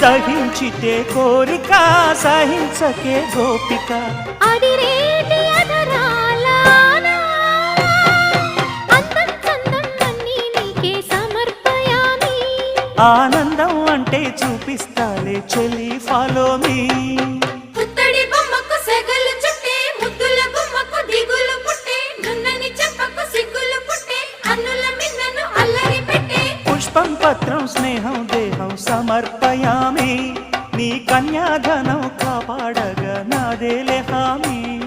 సహించితే కోరిక సహించకే గోపిక. ఆనందం అంటే చూపిస్తాలే చెలి ఫాలో మీ. పుష్పం పత్రం స్నేహం దేహం సమర్పయామి. నీ కన్యాధనం కాపాడగా నాదేలే హామీ.